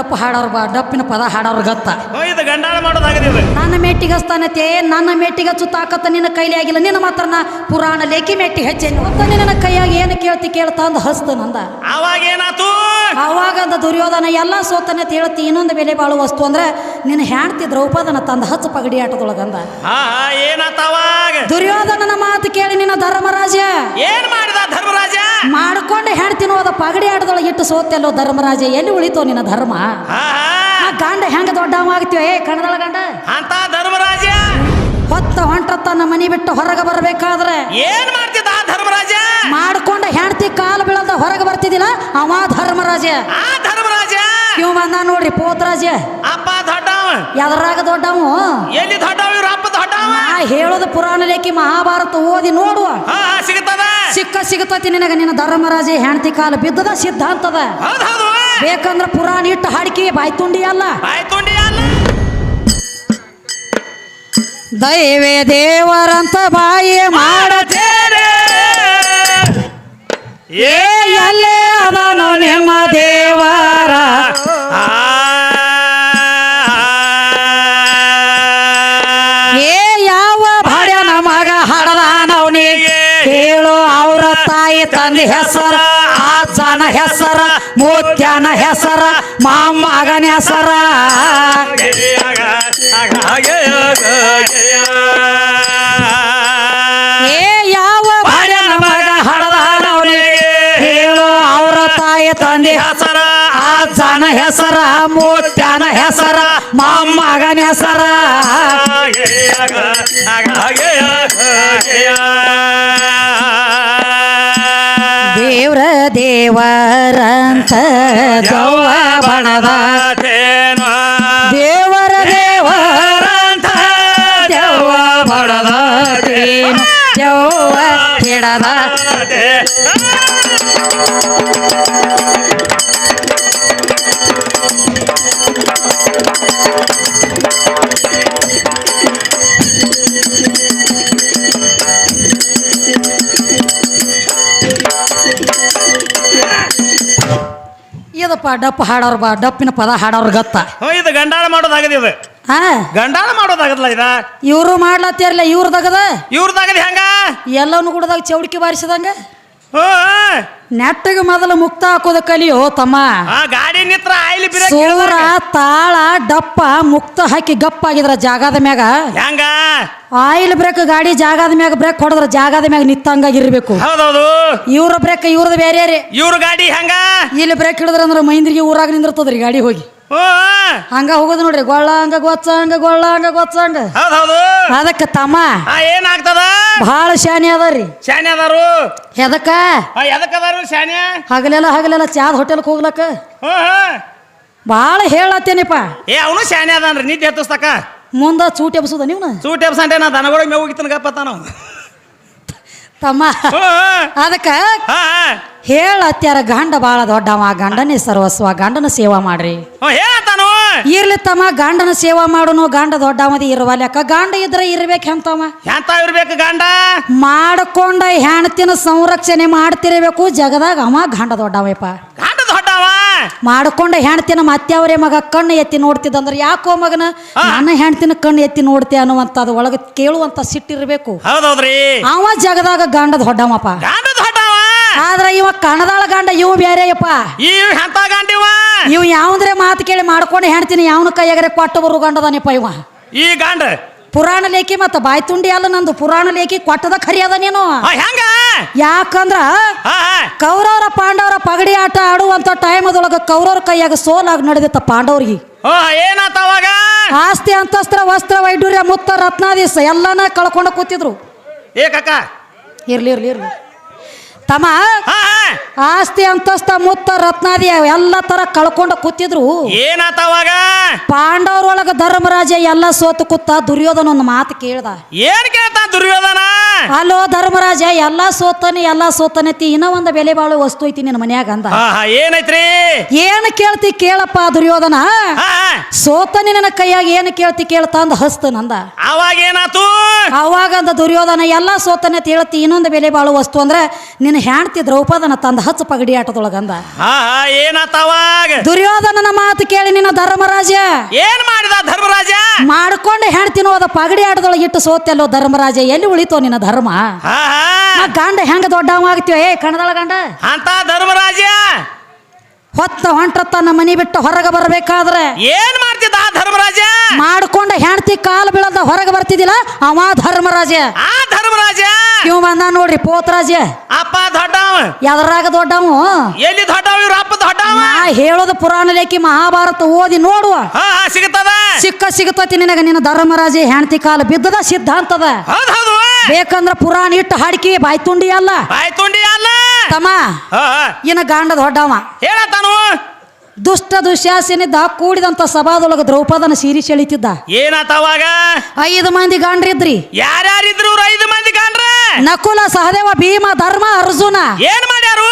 ಇದಪ್ಪ ಹಾಡೋರು ಬಾ ಡಪ್ಪಿನ ಪದ ಹಾಡೋರು ಗತ್ತ. ಇದು ಗಂಡಾಳ ಮಾಡೋದಾಗದ ನನ್ನ ಮೆಟ್ಟಿಗಸ್ತಾನತೆ ನನ್ನ ಮೆಟ್ಟಿಗೆ ತಾಕತ್ತ ನಿನ್ನ ಕೈಲಿ ಆಗಿಲ್ಲ ನಿನ್ನ ಮಾತ್ರ ನಾ ಪುರಾಣ ಲೇಖಿ ಮೆಟ್ಟಿ ಹೆಚ್ಚೇನು ಒತ್ತ ನಿನ್ನ ಕೈಯಾಗ ಏನು ಕೇಳ್ತಿ ಕೇಳ್ತಾ ಅಂದ ಹಸ್ತ ನಂದ. ಅವಾಗ ಏನಾತು ಅವಾಗ ಅಂದ ದುರ್ಯೋಧನ ಎಲ್ಲ ಸೋತನೆ ತೇಳತಿ ಹೇಳ್ತಿ ಇನ್ನೊಂದು ಬೆಲೆ ಬಾಳು ವಸ್ತು ಅಂದ್ರೆ ನಿನ್ನ ಹೆಣ್ತಿ ದ್ರೌಪದನ ತಂದ ಹಚ್ಚ ಪಗಡಿ ಆಟದೊಳಗಂದ ದುರ್ಯೋಧನನ ಮಾತು ಕೇಳಿ ನಿನ್ನ ಧರ್ಮರಾಜ. ಏನ್ ಮಾಡಿದ ಧರ್ಮರಾಜ? ಮಾಡ್ಕೊಂಡು ಹೆಣ್ತಿನೋದ ಪಗಡಿ ಆಟದೊಳಗೆ ಇಟ್ಟು ಸೋತೆಲ್ಲೋ ಧರ್ಮರಾಜ ಎಲ್ಲಿ ಉಳಿತೋ ನಿನ್ನ ಧರ್ಮ? ಗಂಡ ಹೆಂಗ ದೊಡ್ಡವ ಆಗ್ತೀವ ಏ ಕಣದಳ ಗಂಡ. ಅಂತ ಧರ್ಮರಾಜ. ಹೊತ್ತ ಹೊಂಟ ತನ್ನ ಮನಿ ಬಿಟ್ಟು ಹೊರಗೆ ಬರಬೇಕಾದ್ರೆ ಏನ್ ಮಾಡ್ತಿದ್ದ ಧರ್ಮರಾಜ? ಮಾಡ್ಕೊಂಡ ಹೆಂಡತಿ ಕಾಲು ಬೀಳದ ಹೊರಗೆ ಬರ್ತಿದ್ದಿಲ್ಲ? ಅವ ಧರ್ಮರಾಜ. ಆ ಧರ್ಮರಾಜ. ಇವ್ ಬಂದ ನೋಡ್ರಿ ಪೋತ್ರಾಜ. ಅಪ್ಪ ದೊಡ್ಡವ. ಎದರಾಗ ದೊಡ್ಡವ? ಎಲ್ಲಿ ದೊಡ್ಡವ ಇವ್ರ ಅಪ್ಪ ದೊಡ್ಡವ? ನಾ ಹೇಳೋದು ಪುರಾಣ ಲೇಖಿ ಮಹಾಭಾರತ ಓದಿ ನೋಡುವ. ಸಿಗ್ತದ ಸಿಕ್ಕ ಸಿಗತತಿ ನಿನಗ ನಿನ್ನ ಧರ್ಮರಾಜ ಹೆಂಡತಿ ಕಾಲು ಬಿದ್ದದ ಸಿದ್ಧಾಂತದ. ಅಂತದ ಹೌದು. ಬೇಕಂದ್ರ ಪುರಾಣ ಇಟ್ಟು ಹಾಡಿಕೆ ಬಾಯ್ತುಂಡಿ ಅಲ್ಲ. ಬಾಯ್ತುಂಡಿ ಅಲ್ಲ. ದೈವೇ ದೇವರಂತ ಬಾಯಿ ಮಾಡತೇರೆ ಏ ಅಲ್ಲೇ ಅದನು ನಿಮ್ಮ ದೇವರ. ಆ. ಏ ಯಾವ ಭಾಡ್ಯನ ಮಗ ಹಡದಾನವನಿಗೆ? ಹೇಳು ಅವರ ತಾಯಿ ತಂದೆ ಹೆಸರ ಅಜ್ಜನ ಹೆಸರ. ಮೂತ್ಯನ ಹೆಸರ ಮೊಮ್ಮಗನ ಹೆಸರ. ಏ ಯಾವ ಭಾಡ್ಯನ ಮಗ ಹಡದಾನವನಿಗೆ ಹೇಳು ಅವರ ತಾಯಿ ತಂದೆ ಹೆಸರ ಅಜ್ಜನ ಹೆಸರ ಮೂತ್ಯಾನ ಹೆಸರ ಮೊಮ್ಮಗನ ಹೆಸರ. ದೇವ್ರ ದೇವರಂತ ಬಣದ ಡಪ್ ಹಾಡೋರ್ ಬಾ ಡಪ್ಪಿನ ಪದ ಹಾಡೋರ್ ಗತ್ತ. ಇದು ಗಂಡಾಳ ಮಾಡೋದಾಗದ ಇದು. ಹಾ ಗಂಡಾಳ ಮಾಡೋದಾಗದಲ್ಲ ಇದ? ಇವರು ಮಾಡ್ಲತ್ತಿರ್ಲ ಇವ್ರದಾಗದ? ಇವ್ರದಾಗದ ಹೆಂಗ? ಎಲ್ಲವನ್ನೂ ಕೂಡದಾಗ ಚೌಡಿಕೆ ಬಾರಿಸಿದಂಗ? ನೆಟ್ಟಗೆ ಮೊದಲು ಮುಕ್ತ ಹಾಕೋದ ಕಲಿಯೋ ತಮ್ಮ. ಗಾಡಿ ನಿತ್ರ ಆಯಿಲ್ ಬ್ರೇಕ್ ಸೂರ ತಾಳ ಡಪ್ಪ ಮುಕ್ತ ಹಾಕಿ ಗಪ್ಪ ಆಗಿದ್ರ ಜಾಗದ ಮ್ಯಾಗ. ಹೆಂಗ? ಆಯಿಲ್ ಬ್ರೇಕ್ ಗಾಡಿ ಜಾಗದ ಮ್ಯಾಗ ಬ್ರೇಕ್ ಹೊಡೆದ್ರ ಜಾಗದ ಮ್ಯಾಗ ನಿತ್ತಂಗಾಗಿರ್ಬೇಕು. ಹೌದೌದು. ಇವ್ರ ಬ್ರೇಕ್ ಇವ್ರದ್ದು ಬೇರೆ ರೀ ಇವ್ರ ಗಾಡಿ ಹೆಂಗ? ಇಲ್ಲಿ ಬ್ರೇಕ್ ಹಿಡಿದ್ರ ಅಂದ್ರೆ ಮೈಂದ್ರಿಗೆ ಊರಾಗ ನಿಂದಿರ್ತದ್ರಿ ಗಾಡಿ ಹೋಗಿ. ಹಂಗ ಹೋಗೋದು ನೋಡ್ರಿ ಗೊಳ್ಳ ಹಂಗ ಗೊಚ್ಚ ಹಂಗ ಗೊಳ್ಳ ಹಂಗ ಗೊಚ್ಚ ಹಂಗ. ಹೌದೌದು ಅದಕ್ಕೆ ತಮ್ಮ. ಆ ಏನಾಗ್ತದ? ಬಹಳ ಶಾನೆ ಅದಾರಿ ಶಾನೆ ಅದಾರು? ಎದಕ್ಕ? ಆ ಎದಕ್ ಅದಾರು ಶಾನೆ ಹಗಲೆಲ್ಲ ಹಗಲೆಲ್ಲ ಚಾದ್ ಹೋಟೆಲ್ಗೆ ಹೋಗ್ಲಕ್ಕ ಬಹಳ ಹೇಳತ್ತೇನಿಪ್ಪ. ಏ ಅವನು ಶಾನೆ ಅದಾನ್ರಿ ನಿದ್ದೆ ಹತ್ತಿಸ್ತಕ್ಕ ಮುಂದ ಚೂಟ್ ಎಬ್ಸುದ ನೀವು ಸೂಟ್ ಎಬ್ಸಂಟೆ ನಾ ದನಗಳಿಗೆ ಮೇವು ಹೋಗಿತ್ತನಗಪ್ಪ ತಾನು. ತಮ್ಮ. ಅದಕ್ಕೆ ಹೇಳತ್ಯಾರ ಗಂಡ ಬಾಳ ದೊಡ್ಡವ ಗಂಡನೇ ಸರ್ವಸ್ವ ಗಂಡನ ಸೇವಾ ಮಾಡ್ರಿ. ಇರ್ಲಿ ತಮ್ಮ ಗಂಡನ ಸೇವಾ ಮಾಡೋನು ಗಂಡ ದೊಡ್ಡವದಿ ಲೆಕ್ಕ ಗಂಡ ಇದ್ರೆ ಇರ್ಬೇಕು ಹೆಂತವ ಎಂತ ಇರ್ಬೇಕು ಗಂಡ? ಮಾಡ್ಕೊಂಡ ಹೆಣ್ತಿನ ಸಂರಕ್ಷಣೆ ಮಾಡ್ತಿರ್ಬೇಕು ಜಗದಾಗ ಅವ ಗಂಡ ದೊಡ್ಡವಪ್ಪ ಮಾಡ್ಕೊಂಡ ಹೆಣ್ತಿನ ಮತ್ಯಾವ್ರೆ ಮಗ ಕಣ್ಣು ಎತ್ತಿ ನೋಡ್ತಿದ್ದಂದ್ರೆ ಯಾಕೋ ಮಗನ ನನ್ನ ಹೆಣ್ತಿನ ಕಣ್ಣು ಎತ್ತಿ ನೋಡ್ತಿ ಅನ್ನುವಂತ ಒಳಗೆ ಕೇಳುವಂತ ಸಿಟ್ಟಿರ್ಬೇಕು ಹೌದೌದ್ರಿ. ಅವ ಜಗದಾಗ ಗಂಡದ ಹೊಡ್ಡಮಪ್ಪ ಆದ್ರೆ ಇವ ಕಣದಾಳ ಗಂಡ ಇವು ಬೇರೆಯಪ್ಪ ಇವ್ ಯಾವಂದ್ರೆ ಮಾತು ಕೇಳಿ ಮಾಡ್ಕೊಂಡು ಹೆಣ್ತೀನಿ ಯಾವನ ಕೈಯಾಗರೆ ಕೊಟ್ಟು ಬರು ಗಂಡದಾನಪ್ಪ ಇವ. ಈ ಗಂಡ ಪುರಾಣ ಲೇಖಿ ಮತ್ತ ಬಾಯ್ ತುಂಡಿ ಅಲ್ಲ ನಂದು. ಪುರಾಣ ಲೇಖಿ ಕೊಟ್ಟದ ಖರಿ ಅದ ನೀನು. ಹೆಂಗ? ಯಾಕಂದ್ರ ಕೌರವರ ಪಾಂಡವರ ಪಗಡಿ ಆಟ ಆಡುವಂತ ಟೈಮದೊಳಗ ಕೌರವರ ಕೈಯಾಗ ಸೋಲಾಗಿ ನಡೆದಿತ್ತ ಪಾಂಡವರಿಗೆ. ಓ ಏನಾತ ಅವಾಗ? ಆಸ್ತಿ ಅಂತಸ್ತ್ರ ವಸ್ತ್ರ ವೈಡೂರ್ಯ ಮುತ್ತ ರತ್ನಾದೀಸ ಎಲ್ಲಾನ ಕಳ್ಕೊಂಡು ಕೂತಿದ್ರು. ಏ ಕಕ್ಕ ಇರ್ಲಿ ಇರ್ಲಿ ಇರ್ಲಿ. ತಮ್ಮ ಆಸ್ತಿ ಅಂತಸ್ತ ಮುತ್ತ ರತ್ನಾದಿ ಎಲ್ಲ ತರ ಕಳ್ಕೊಂಡು ಕೂತಿದ್ರು. ಏನಾತವಾಗ ಪಾಂಡವರೊಳಗ ಧರ್ಮರಾಜ ಎಲ್ಲ ಸೋತು ಕೂತ ದುರ್ಯೋಧನ ಒಂದು ಮಾತು ಕೇಳ್ದ. ಏನ್ ಕೇಳ್ತ ದುರ್ಯೋಧನ? ಅಲೋ ಧರ್ಮರಾಜ ಎಲ್ಲಾ ಸೋತಾನೆ ಎಲ್ಲಾ ಸೋತಾನೆ ಇನ್ನ ಒಂದ್ ಬೆಲೆ ಬಾಳು ವಸ್ತು ಐತಿ ನಿನ್ನ ಮನ್ಯಾಗ ಅಂದ. ಏನೈತ್ರಿ? ಏನ್ ಕೇಳ್ತಿ ಕೇಳಪ್ಪ ದುರ್ಯೋಧನ? ಸೋತಾನೆ ನನ್ನ ಕೈಯಾಗ ಏನ್ ಕೇಳ್ತಿ ಕೇಳ್ತಾ ಅಂದ ಹಸ್ತ ನಂದ. ಅವಾಗ ಏನಾತು? ಅವಾಗ ಅಂದ ದುರ್ಯೋಧನ ಎಲ್ಲಾ ಸೋತನೆ ಹೇಳ್ತಿ ಇನ್ನೊಂದು ಬೆಲೆ ಬಾಳು ವಸ್ತು ಅಂದ್ರೆ ನಿನ್ನ ಹೆಣ್ತಿ ದ್ರೌಪದನ ತಂದ ಹಚ್ಚ ಪಗಡಿ ಆಟದೊಳಗಂದ. ಹಾ ಹಾ ಏನಾತವಾಗ ದುರ್ಯೋಧನನ ಮಾತು ಕೇಳಿ ನಿನ್ನ ಧರ್ಮರಾಜ ಏನ್ ಮಾಡಿದ ಧರ್ಮರಾಜ ಮಾಡ್ಕೊಂಡು ಹೆಣ್ತಿನೋ ಅದ ಪಗಡಿ ಆಟದೊಳಗೆ ಇಟ್ಟು ಸೋತೆಲ್ಲೋ ಧರ್ಮರಾಜ ಎಲ್ಲಿ ಉಳಿತೋ ನಿನ್ನ ಧರ್ಮ? ಹಾ ಗಂಡ ಹೆಂಗ ದೊಡ್ಡವ ಆಗ್ತೀವ ಏ ಕಣದಳ ಗಂಡ. ಅಂತ ಧರ್ಮರಾಜ ಹೊತ್ತ ಹೊಂಟ ತನ್ನ ಮನಿ ಬಿಟ್ಟು ಹೊರಗೆ ಬರಬೇಕಾದ್ರೆ ಏನ್ ಧರ್ಮರಾಜ. ಮಾಡ್ಕೊಂಡ ಹೆಂಡತಿ ಕಾಲು ಬೀಳದ ಹೊರಗೆ ಬರ್ತಿದಿಲ್ಲ ಅವ ಧರ್ಮರಾಜ. ಆ ಧರ್ಮರಾಜ. ಇವ್ ಬಂದ ನೋಡ್ರಿ ಪೋತರಾಜ. ಅಪ್ಪ ದೊಡ್ಡವ. ಎದರಾಗ ದೊಡ್ಡವ. ಎಲ್ಲಿ ದೊಡ್ಡವ ಇವ್ರ ಅಪ್ಪ ದೊಡ್ಡವ? ನಾ ಹೇಳೋದು ಪುರಾಣ ಲೇಖಿ ಮಹಾಭಾರತ ಓದಿ ನೋಡುವ. ಹಾ ಸಿಕ್ಕ ಸಿಗತತಿ ನಿನಗ ನಿನ್ನ ಧರ್ಮರಾಜ ಹೆಂಡತಿ ಕಾಲ ಬಿದ್ದದ ಸಿದ್ಧಾಂತದ. ಹೌದ್ ಹೌದು. ಬೇಕಂದ್ರ ಪುರಾಣ ಇಟ್ಟು ಹಾಡ್ಕಿ ಬಾಯ್ತುಂಡಿ ಅಲ್ಲ. ಬಾಯ್ ತುಂಡಿ ಅಲ್ಲ. ತಮ್ಮ ಹಾ ಇನ್ನ ಗಾಂಡ ದೊಡ್ಡವ. ಹೇಳತಾನು ದುಷ್ಟ ದುಶ್ಯಾಸಿನಿಂದ ಕೂಡಿದಂತ ಸಭಾದೊಳಗ ದ್ರೌಪದನ ಸೀರಿ ಸೆಳಿತಿದ್ದ. ಏನಾತವಾಗ ಐದು ಮಂದಿ ಗಾಂಡ್ರಿದ್ರಿ. ಯಾರ್ಯಾರಿದ್ರು ಇವ್ರು ಐದು ಮಂದಿ ಕಾಣ್ರ ನಕುಲ ಸಹದೇವ ಭೀಮ ಧರ್ಮ ಅರ್ಜುನ. ಏನ್ ಮಾಡ್ಯಾರು?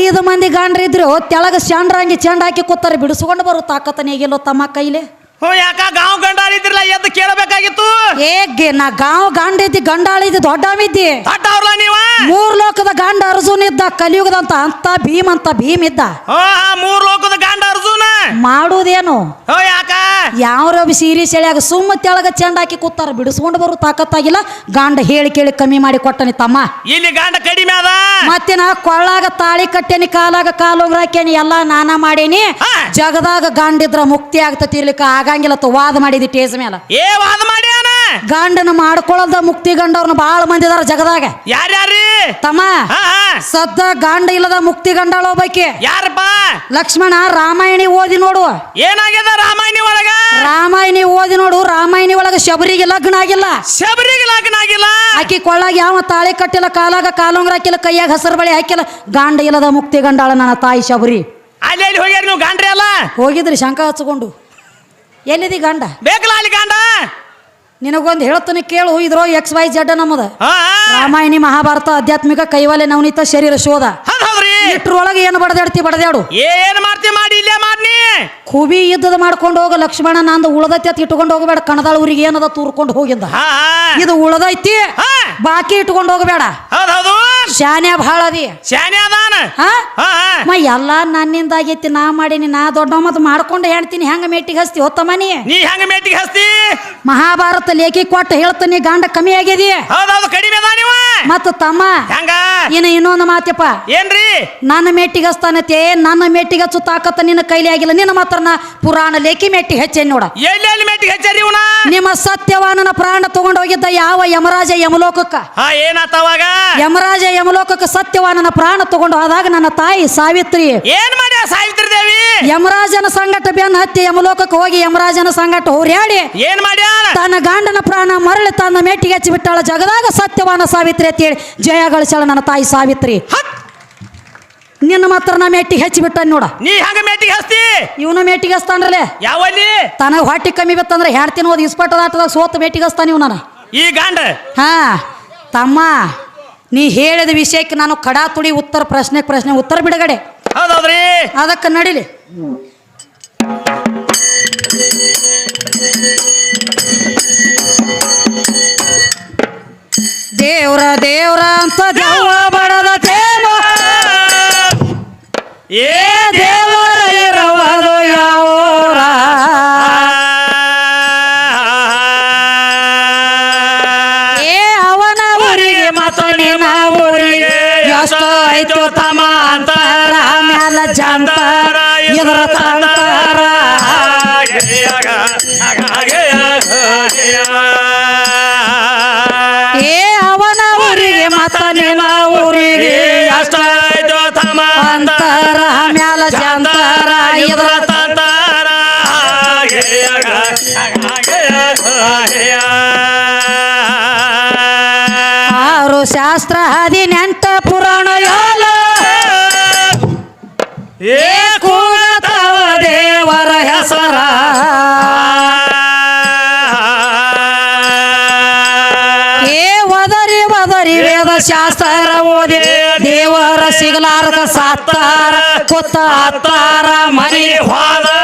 ಐದು ಮಂದಿ ಗಾಂಡ್ರಿದ್ರು ತೆಳಗ ಚಂಡ್ರಂಗಿ ಚೆಂಡ ಹಾಕಿ ಕೂತಾರೆ ಬಿಡಿಸ್ಕೊಂಡು ಬರು ತಾಕತನಿಗೆಲ್ಲೋ ತಮ್ಮ ಕೈಲಿ? ಹ್ಞೂ ಯಾಕ ಗಾಂವ್ ಗಂಡಾಳಿದ್ರಲ್ಲ ಎದ್ದು ಕೇಳಬೇಕಾಗಿತ್ತು? ಏ ನಾ ಗಾಂವ್ ಗಂಡ ಇದ್ದಿ ಗಂಡಾಳಿದ್ದಿ ದೊಡ್ಡವಿದ್ದಿ ದೊಡ್ಡವ್ರಲ್ಲ ನೀವ? ಮೂರ್ ಲೋಕದ ಗಂಡ ಅರ್ಜುನ್ ಇದ್ದ ಕಲಿಯುಗದಂತ ಅಂತ ಭೀಮ್ ಅಂತ ಭೀಮ್ ಇದ್ದ. ಹಾ ಮೂರ್ ಲೋಕದ ಗಂಡ ಮಾಡುವುದೇನು ಹೋ ಯಾಕ? ಯಾವ ಸೀರಿ ಸೆಳೆಯಾಗ ಸುಮ್ಮ ತೆಳಗ ಚೆಂಡ ಹಾಕಿ ಕೂತಾರ ಬಿಡಿಸ್ಕೊಂಡು ಬರು ತಾಕತ್ತಾಗಿಲ್ಲ ಗಂಡ ಹೇಳಿ ಕೇಳಿ ಕಮ್ಮಿ ಮಾಡಿ ಕೊಟ್ಟನಿ ತಮ್ಮ. ಇಲ್ಲಿ ಗಂಡ ಕಡಿಮೆ ಅದ. ಮತ್ತೆ ನಾ ಕೊಳ್ಳಾಗ ತಾಳಿ ಕಟ್ಟೇನಿ ಕಾಲಾಗ ಕಾಲು ಹಾಕೇನಿ ಎಲ್ಲಾ ನಾನಾ ಮಾಡೇನಿ. ಜಗದಾಗ ಗಂಡಿದ್ರ ಮುಕ್ತಿ ಆಗ್ತತಿ ಇರ್ಲಿಕ್ಕ ಆಗಂಗಿಲ್ಲ ತ ವಾದ ಮಾಡಿದಿ ಟೇಸ್ ಮೇಲೆ ಏ ವಾದ ಮಾಡ್ಯಾನ? ಗಂಡನ ಮಾಡ್ಕೊಳ್ಳದ ಮುಕ್ತಿ ಗಂಡವ್ರನ್ನ ಬಾಳ ಮಂದಿ ಇದಾರ ಜಗದಾಗ. ಯಾರ್ಯಾರಿ? ತಮ್ಮ ಸದ್ದ ಗಂಡ ಇಲ್ಲದ ಮುಕ್ತಿ ಗಂಡಳ ಒಬ್ಬಾಕಿ. ಯಾರಪ್ಪ? ಲಕ್ಷ್ಮಣ ರಾಮಾಯಣಿ ಓದಿ ನೋಡು. ಏನಾಗ್ಯದ ರಾಮಾಯಣಿ ಒಳಗ? ರಾಮಾಯಣಿ ಓದಿ ನೋಡು ರಾಮಾಯಣಿ ಒಳಗ ಶಬರಿಗೆ ಲಗ್ನ ಆಗಿಲ್ಲ. ಶಬರಿಗೆ ಲಗ್ನ ಆಗಿಲ್ಲ? ಆಕಿ ಕೊಳ್ಳಾಗ ಯಾವ ತಾಳಿ ಕಟ್ಟಿಲ್ಲ ಕಾಲಾಗ ಕಾಲೊಂಗ್ರ ಹಾಕಿಲ್ಲ ಕೈಯಾಗ ಹಸರು ಬಳಿ ಹಾಕಿಲ್ಲ. ಗಾಂಡ ಇಲ್ಲದ ಮುಕ್ತಿ ಗಂಡಾಳ ನನ್ನ ತಾಯಿ ಶಬರಿ. ಅಲ್ಲಿ ಹೋಗ್ಯಾರ ನೀವು ಗಂಡ್ರಿ ಅಲ್ಲ? ಹೋಗಿದ್ರಿ ಶಂಕ ಹಚ್ಕೊಂಡು ಎಲ್ಲಿದಿ ಗಂಡ? ಬೇಕಲ್ಲ ಅಲ್ಲಿ ಗಂಡ? ನಿನಗೊಂದು ಹೇಳ್ತಾನೆ ಕೇಳು ಇದ್ರೋ ಎಕ್ಸ್ ವೈ ಜಡ್ ನಮ್ಮದ. ರಾಮಾಯಣಿ ಮಹಾಭಾರತ ಆಧ್ಯಾತ್ಮಿಕ ಕೈವಾಲೆ ನವನೀತ ಶರೀರ ಶೋಧ. ಇಟ್ರೊಳಗೆ ಏನು ಬಡದಾಡ್ತಿ ಬಡದಾಡು? ಏನ್ ಮಾಡ್ತಿ ಮಾಡಿ ಇಲ್ಲೇ ಮಾಡ್ನಿ? ಕುಬಿ ಇದ್ದದ ಮಾಡ್ಕೊಂಡು ಹೋಗ ಲಕ್ಷ್ಮಣ ನಂದು ಉಳದೈತಿ ಅತ್ ಇಟ್ಕೊಂಡು ಹೋಗಬೇಡ. ಕಣದಾಳ ಊರಿಗೆ ಏನದ ತೂರ್ಕೊಂಡು ಹೋಗಿದ್ದ ಇದು ಉಳದೈತಿ ಬಾಕಿ ಇಟ್ಕೊಂಡು ಹೋಗಬೇಡ. ಶಾನ್ಯ ಭಾಳ ಅದಿ. ಶಾನೆ ಅದಾನ ಹಾ? ಹಾ ಹಾ. ಮ ಎಲ್ಲ ನನ್ನಿಂದ ಆಗೈತಿ ನಾ ಮಾಡೀನಿ ನಾ ದೊಡ್ಡ ಮಾಡ್ಕೊಂಡು ಹೇಳ್ತೀನಿ ಹೆಂಗ ಮೇಟಿಗೆ ಹಸ್ತಿ ಹೊತ್ತ ನೀ ನೀ ಹೆಂಗ ಮೇಟಿಗೆ ಹಸ್ತಿ? ಮಹಾಭಾರತ ಲೇಖಿ ಕೊಟ್ಟು ಹೇಳ್ತೀನಿ ಗಂಡ ಕಮ್ಮಿ ಆಗ್ಯದಿ ಹೌದ್ ಹೌದು ಕಡಿಮೆ ಅದ ನೀವ ಮತ್ತು ತಮ್ಮ ಹೆಂಗ? ಇನ್ನು ಇನ್ನೊಂದು ಮಾತ್ಯಪ್ಪ. ಏನ್ರಿ? ನನ್ನ ಮೆಟ್ಟಿಗೆ ಹಸ್ತಾನತೆ ನನ್ನ ಮೆಟ್ಟಿಗೆ ಹಚ್ಚು ತಾಕತ್ತ ನಿನ್ನ ಕೈಲಿ ಆಗಿಲ್ಲ. ನಿನ್ನ ಮಾತ್ರ ನಾ ಪುರಾಣ ಲೇಖಿ ಮೆಟ್ಟಿ ಹೆಚ್ಚೆ ನೋಡ. ಎಲ್ಲೆಲ್ಲಿ ಎಲ್ಲಿ ಹೆಚ್ಚರಿ ಹಚ್ಚಾರಿ ಇವನ? ನಿಮ್ಮ ಸತ್ಯವಾನನ ಪ್ರಾಣ ತಗೊಂಡು ಹೋಗಿದ್ದ ಯಾವ ಯಮರಾಜ ಯಮಲೋಕಕ್ಕ? ಹಾ ಏನಾತವಾಗ ಯಮರಾಜ ಯಮಲೋಕಕ್ಕ ಸತ್ಯವಾನನ ಪ್ರಾಣ ತಗೊಂಡು ಹೋದಾಗ ನನ್ನ ತಾಯಿ ಸಾವಿತ್ರಿ. ಏನ್ ಮಾಡ್ಯ ಸಾವಿತ್ರಿ ದೇವಿ? ಯಮರಾಜನ ಸಂಗಟ ಬೆನ್ನ ಹತ್ತಿ ಯಮಲೋಕಕ್ಕೆ ಹೋಗಿ ಯಮರಾಜನ ಸಂಗಟ ಹೋರ್ಯಾಡಿ ಏನ್ ಮಾಡ್ಯಾರ? ತನ್ನ ಗಂಡನ ಪ್ರಾಣ ಮರಳಿ ತನ್ನ ಮೇಟಿಗೆ ಹಚ್ಚಿ ಬಿಟ್ಟಾಳ ಜಗದಾಗ ಸತ್ಯವಾನ ಸಾವಿತ್ರಿ ಅಂತೇಳಿ ಜಯ ಗಳಿಸಾಳ ನನ್ನ ತಾಯಿ ಸಾವಿತ್ರಿ. ನಿನ್ನ ಮಾತ್ರ ನಾ ಮೇಟಿಗೆ ಹಚ್ಚಿ ಬಿಟ್ಟ ನೋಡ. ನೀ ಹಂಗ ಮೇಟಿಗೆ ಹಸ್ತಿ ಇವನು ಮೇಟಿಗೆ ಹಸ್ತಾನ್ರಲೆ ಯಾವಲ್ಲಿ? ತನಗ ಹೊಟ್ಟಿ ಕಮ್ಮಿ ಬಿತ್ತಂದ್ರೆ ದಿನ ಓದಿ ಇಸ್ಪಟ್ಟದ ಆಟದ ಸೋತ ಮೇಟಿಗೆ ಹಸ್ತಾನ ಇವ್ ನಾನು. ಈ ಗಂಡ? ಹಾ ತಮ್ಮ ನೀ ಹೇಳಿದ ವಿಷಯಕ್ಕೆ ನಾನು ಕಡಾ ತುಡಿ ಉತ್ತರ ಪ್ರಶ್ನೆ ಪ್ರಶ್ನೆ ಉತ್ತರ ಬಿಡುಗಡೆ. ಹೌದೌದ್ರಿ? ಅದಕ್ಕೆ ನಡಿಲಿ. ದೇವ್ರ ದೇವ್ರ ಅಂತ ದೆವ್ವ ಐತು ತಮ ಅಂತಾರ ಮ್ಯಾಲ ಇದ್ರ ತಂತಾರ. ಏ ಅವನ ಊರಿಗೆ ಮತ್ತ ನಿನ್ನ ಊರಿಗೆ ಎಷ್ಟು ಅಂತಾರ ಮ್ಯಾಲ ಆರು ಶಾಸ್ತ್ರ ಹದಿನೆಂಟ. ಏ ಒದರಿ ಒದರಿ ವೇದ ಶಾಸ್ತ್ರ ಓದಿ ದೇವರ ಸಿಗಲಾರದ ಸಾತಾರ ಕೊತ್ತ ಹತ್ತಾರ ಮನಿ ಹೋದರ